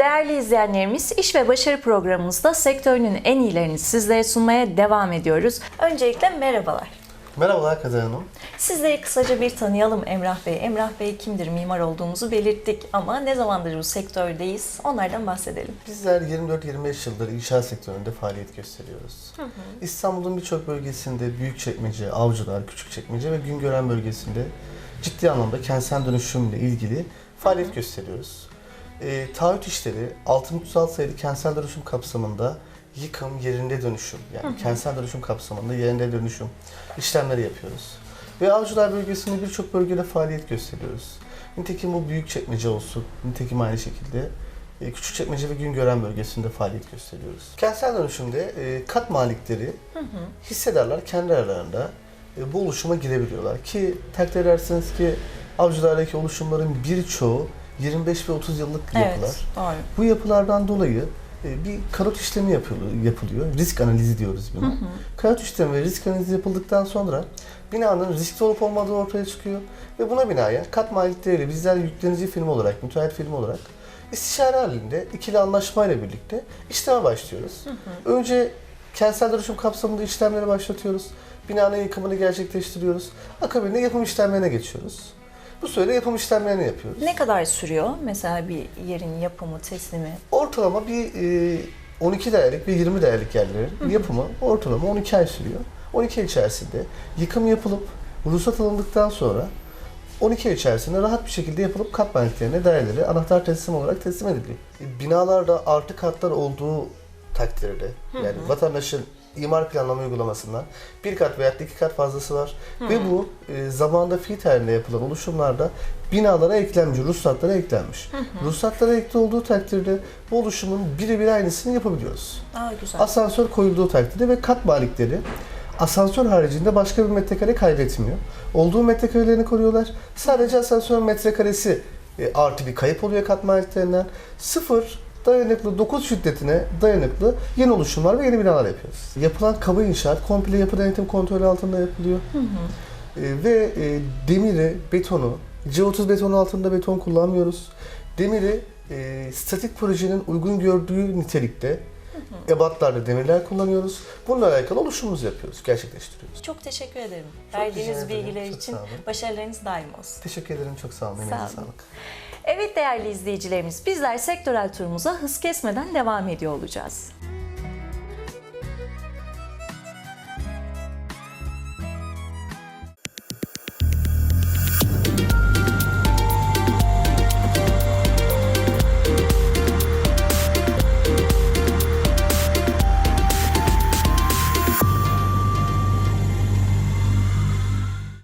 Değerli izleyenlerimiz, İş ve Başarı programımızda sektörünün en iyilerini sizlere sunmaya devam ediyoruz. Öncelikle merhabalar. Merhabalar Kader Hanım. Sizleri kısaca bir tanıyalım Emrah Bey. Emrah Bey kimdir? Mimar olduğumuzu belirttik ama ne zamandır bu sektördeyiz? Onlardan bahsedelim. Bizler 24-25 yıldır inşaat sektöründe faaliyet gösteriyoruz. İstanbul'un birçok bölgesinde Büyükçekmece, Avcılar, Küçükçekmece ve Güngören bölgesinde ciddi anlamda kentsel dönüşümle ilgili faaliyet gösteriyoruz. E, taahhüt işleri 636 sayılı kentsel dönüşüm kapsamında yıkım, yerinde dönüşüm yani kentsel dönüşüm kapsamında yerinde dönüşüm işlemleri yapıyoruz. Ve Avcılar bölgesinde birçok bölgede faaliyet gösteriyoruz. Nitekim bu Büyükçekmece olsun, nitekim aynı şekilde e, Küçükçekmece ve Güngören bölgesinde faaliyet gösteriyoruz. Kentsel dönüşümde e, kat malikleri hissedarlar kendi aralarında e, bu oluşuma girebiliyorlar. Ki takdir edersiniz ki avcılardaki oluşumların birçoğu 25 ve 30 yıllık yapılar. Evet, doğru. Bu yapılardan dolayı e, bir karot işlemi yapılıyor, yapılıyor. Risk analizi diyoruz buna. Karot işlemi ve risk analizi yapıldıktan sonra binanın riskli olup olmadığı ortaya çıkıyor. Ve buna binaen kat malikleriyle bizler yüklenici firma olarak, müteahhit firma olarak istişare halinde ikili anlaşmayla birlikte işleme başlıyoruz. Önce kentsel dönüşüm kapsamında işlemleri başlatıyoruz. Binanın yıkımını gerçekleştiriyoruz. Akabinde yapım işlemlerine geçiyoruz. Bu sürede yapım işlemlerini yapıyoruz. Ne kadar sürüyor mesela bir yerin yapımı, teslimi? Ortalama bir e, 12 değerlik ve 20 değerlik yerlerin yapımı ortalama 12 ay sürüyor. 12 ay içerisinde yıkım yapılıp ruhsat alındıktan sonra 12 ay içerisinde rahat bir şekilde yapılıp kat maliklerine değerleri anahtar teslim olarak teslim ediliyor. E, Binalarda artı katlar olduğu takdirde yani vatandaşın imar planlama uygulamasından bir kat veya iki kat fazlası var. Ve bu e, zamanda tarihinde yapılan oluşumlarda binalara eklenmiş, ruhsatlara eklenmiş. Ruhsatlara ekli olduğu takdirde bu oluşumun birebir aynısını yapabiliyoruz. Aa güzel. Asansör koyulduğu takdirde ve kat malikleri asansör haricinde başka bir metrekare kaybetmiyor. Olduğu metrekarelerini koruyorlar. Sadece asansör metrekaresi e, artı bir kayıp oluyor kat maliklerinden. Sıfır dayanıklı 9 şiddetine dayanıklı yeni oluşumlar ve yeni binalar yapıyoruz. Yapılan kaba inşaat komple yapı denetim kontrolü altında yapılıyor. E, ve e, demiri, betonu, C30 beton altında beton kullanmıyoruz. Demiri e, statik projenin uygun gördüğü nitelikte ebatlarda demirler kullanıyoruz. Bununla alakalı oluşumumuzu yapıyoruz, gerçekleştiriyoruz. Çok teşekkür ederim. Çok Verdiğiniz bilgiler Çok için başarılarınız daim olsun. Teşekkür ederim, çok sağ olun. Sağ olun. sağlık. Evet değerli izleyicilerimiz, bizler sektörel turumuza hız kesmeden devam ediyor olacağız.